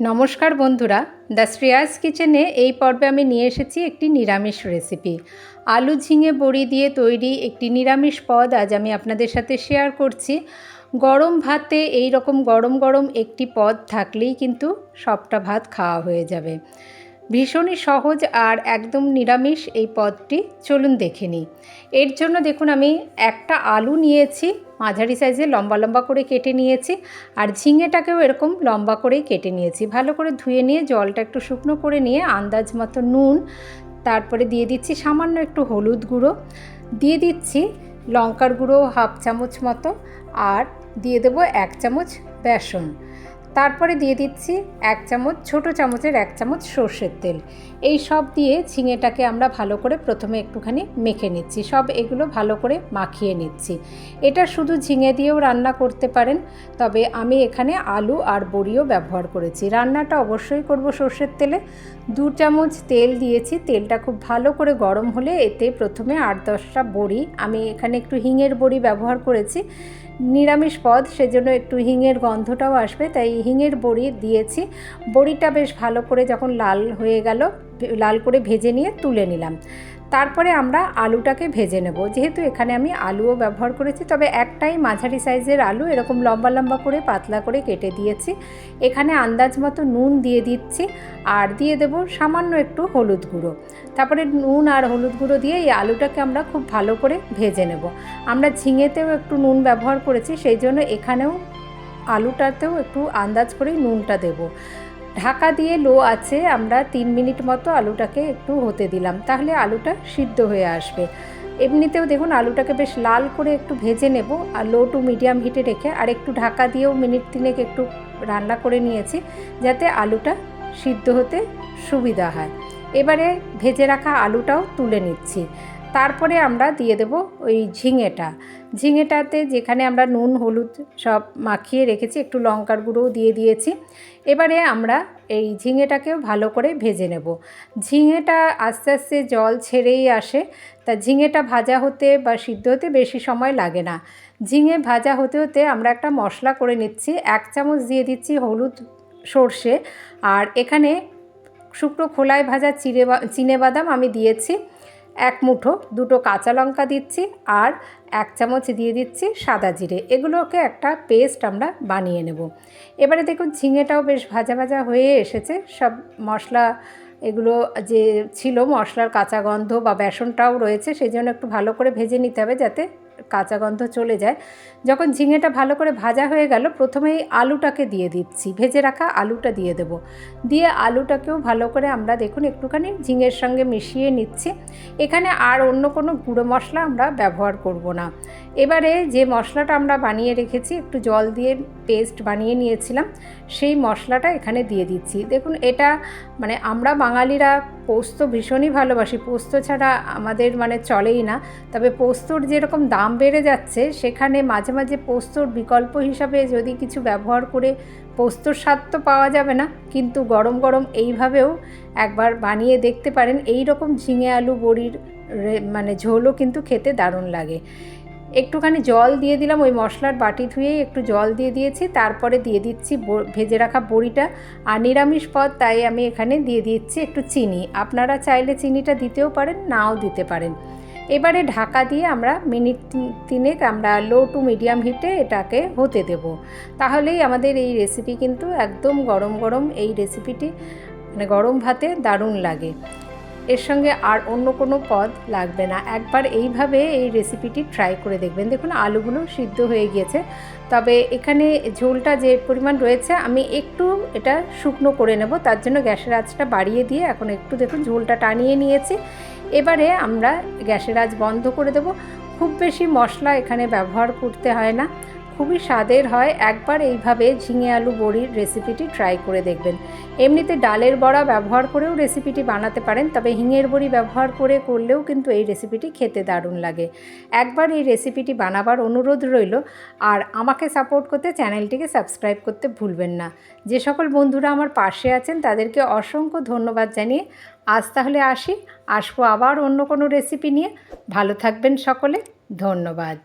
নমস্কার বন্ধুরা, দ্য শ্রেয়াস কিচেনে এই পর্বে আমি নিয়ে এসেছি একটি নিরামিষ রেসিপি। আলু ঝিঙে বড়ি দিয়ে তৈরি একটি নিরামিষ পদ আজ আমি আপনাদের সাথে শেয়ার করছি। গরম ভাতে এই রকম গরম গরম একটি পদ থাকলেই কিন্তু সবটা ভাত খাওয়া হয়ে যাবে। ভীষণই সহজ আর একদম নিরামিষ এই পদটি। চলুন দেখে নিই। এর জন্য দেখুন, আমি একটা আলু নিয়েছি, মাঝারি সাইজে লম্বা লম্বা করে কেটে নিয়েছি, আর ঝিঙেটাকেও এরকম লম্বা করেই কেটে নিয়েছি। ভালো করে ধুয়ে নিয়ে জলটা একটু শুকনো করে নিয়ে আন্দাজ মতো নুন, তারপরে দিয়ে দিচ্ছি সামান্য একটু হলুদ গুঁড়ো, দিয়ে দিচ্ছি লঙ্কার গুঁড়ো হাফ চামচ মতো, আর দিয়ে দেবো এক চামচ বেসন। তারপরে দিয়ে দিচ্ছি এক চামচ, ছোট চামচের এক চামচ সর্ষের তেল। এই সব দিয়ে ঝিঙেটাকে আমরা ভালো করে প্রথমে একটুখানি মেখে নিচ্ছি। সব এগুলো ভালো করে মাখিয়ে নিচ্ছি। এটা শুধু ঝিঙে দিয়েও রান্না করতে পারেন, তবে আমি এখানে আলু আর বড়িও ব্যবহার করেছি। রান্নাটা অবশ্যই করব সর্ষের তেলে। দু চামচ তেল দিয়েছি, তেলটা খুব ভালো করে গরম হলে এতে প্রথমে আট দশটা বড়ি, আমি এখানে একটু হিঙের বড়ি ব্যবহার করেছি। নিরামিষ পদ, সেজন্য একটু হিঙের গন্ধটাও আসবে, তাই হিঙের বড়ি দিয়েছি। বড়িটা বেশ ভালো করে যখন লাল হয়ে গেল লাল করে ভেজে নিয়ে তুলে নিলাম। তারপরে আমরা আলুটাকে ভেজে নেব। যেহেতু এখানে আমি আলুও ব্যবহার করেছি, তবে একটাই মাঝারি সাইজের আলু, এরকম লম্বা লম্বা করে, পাতলা করে কেটে দিয়েছি। এখানে আন্দাজ মতো নুন দিয়ে দিচ্ছি, আর দিয়ে দেব সামান্য একটু হলুদ গুঁড়ো। তারপরে নুন আর হলুদ গুঁড়ো দিয়ে এই আলুটাকে আমরা খুব ভালো করে ভেজে নেব। আমরা ঝিঙেতেও একটু নুন ব্যবহার করেছি, সেই জন্য এখানেও আলুটাতেও একটু আন্দাজ করেই নুনটা দেবো। ঢাকা দিয়ে লো আছে, আমরা তিন মিনিট মতো আলুটাকে একটু হতে দিলাম। তাহলে আলুটা সিদ্ধ হয়ে আসবে। এমনিতেও দেখুন, আলুটাকে বেশ লাল করে একটু ভেজে নেব আর লো টু মিডিয়াম হিটে রেখে আর একটু ঢাকা দিয়েও মিনিট তিনেক একটু রান্না করে নিয়েছি, যাতে আলুটা সিদ্ধ হতে সুবিধা হয়। এবারে ভেজে রাখা আলুটাও তুলে নিচ্ছি। তারপরে আমরা দিয়ে দেব ওই ঝিঙেটা। ঝিঙেটাতে যেখানে আমরা নুন, হলুদ সব মাখিয়ে রেখেছি, একটু লঙ্কার গুঁড়োও দিয়ে দিয়েছি। এবারে আমরা এই ঝিঙেটাকেও ভালো করে ভেজে নেব। ঝিঙেটা আস্তে আস্তে জল ছেড়েই আসে। তা ঝিঙেটা ভাজা হতে বা সিদ্ধ হতে বেশি সময় লাগে না। ঝিঙে ভাজা হতে হতে আমরা একটা মশলা করে নিচ্ছি, এক চামচ দিয়ে দিচ্ছি হলুদ সর্ষে। আর এখানে শুকনো খোলায় ভাজা চিড়ে চিনে বাদাম আমি দিয়েছি। এক মুঠো, দুটো কাঁচা লঙ্কা দিচ্ছি আর এক চামচ দিয়ে দিচ্ছি সাদা জিরে। এগুলোকে একটা পেস্ট আমরা বানিয়ে নেব। এবারে দেখুন, ঝিঙেটাও বেশ ভাজা ভাজা হয়ে এসেছে। সব মশলা, এগুলো যে ছিল মশলার কাঁচা গন্ধ বা বেসনটাও রয়েছে, সেই জন্য একটু ভালো করে ভেজে নিতে হবে যাতে কাঁচা গন্ধ চলে যায়। যখন ঝিঙেটা ভালো করে ভাজা হয়ে গেল, প্রথমেই আলুটাকে দিয়ে দিচ্ছি। ভেজে রাখা আলুটা দিয়ে দেবো। দিয়ে আলুটাকেও ভালো করে আমরা দেখুন একটুখানি ঝিঙের সঙ্গে মিশিয়ে নিচ্ছি। এখানে আর অন্য কোনো গুঁড়ো মশলা আমরা ব্যবহার করব না। এবারে যে মশলাটা আমরা বানিয়ে রেখেছি, একটু জল দিয়ে পেস্ট বানিয়ে নিয়েছিলাম, সেই মশলাটা এখানে দিয়ে দিচ্ছি। দেখুন, এটা মানে আমরা বাঙালিরা পোস্ত ভীষণই ভালোবাসি। পোস্ত ছাড়া আমাদের মানে চলেই না। তবে পোস্তর যেরকম দাম বেড়ে যাচ্ছে, সেখানে মাঝে মাঝে পোস্তর বিকল্প হিসাবে যদি কিছু ব্যবহার করে পোস্তর স্বাদ তো পাওয়া যাবে না, কিন্তু গরম গরম এইভাবেও একবার বানিয়ে দেখতে পারেন। এই রকম ঝিঙে আলু বড়ির মানে ঝোলও কিন্তু খেতে দারুণ লাগে। একটুখানি জল দিয়ে দিলাম, ওই মশলার বাটি ধুয়েই একটু জল দিয়ে দিয়েছি, তারপরে দিয়ে দিচ্ছি ভেজে রাখা বড়িটা। আর নিরামিষ পদ তাই আমি এখানে দিয়ে দিচ্ছি একটু চিনি। আপনারা চাইলে চিনিটা দিতেও পারেন, নাও দিতে পারেন। এবারে ঢাকা দিয়ে আমরা মিনিট তিনেক আমরা লো টু মিডিয়াম হিটে এটাকে হতে দেব। তাহলেই আমাদের এই রেসিপি কিন্তু একদম গরম গরম এই রেসিপিটি মানে গরম ভাতে দারুণ লাগে। এর সঙ্গে আর অন্য কোনো পদ লাগবে না। একবার এইভাবে এই রেসিপিটি ট্রাই করে দেখবেন। দেখুন, আলুগুলো সিদ্ধ হয়ে গিয়েছে। তবে এখানে ঝোলটা যে পরিমাণ রয়েছে, আমি একটু এটা শুকনো করে নেব। তার জন্য গ্যাসের আঁচটা বাড়িয়ে দিয়ে এখন একটু দেখুন, ঝোলটা টানিয়ে নিয়েছি। এবারে আমরা গ্যাসের আঁচ বন্ধ করে দেব। খুব বেশি মশলা এখানে ব্যবহার করতে হয় না। খুবই স্বাদের হয়, একবার এইভাবে ঝিঙে আলু বড়ির রেসিপিটি ট্রাই করে দেখবেন। এমনিতে ডালের বড়া ব্যবহার করেও রেসিপিটি বানাতে পারেন, তবে হিঙের বড়ি ব্যবহার করে করলেও কিন্তু এই রেসিপিটি খেতে দারুণ লাগে। একবার এই রেসিপিটি বানাবার অনুরোধ রইল, আর আমাকে সাপোর্ট করতে চ্যানেলটিকে সাবস্ক্রাইব করতে ভুলবেন না। যে সকল বন্ধুরা আমার পাশে আছেন, তাদেরকে অসংখ্য ধন্যবাদ জানিয়ে আজ তাহলে আসি। আসব আবার অন্য কোনো রেসিপি নিয়ে। ভালো থাকবেন সকলে, ধন্যবাদ।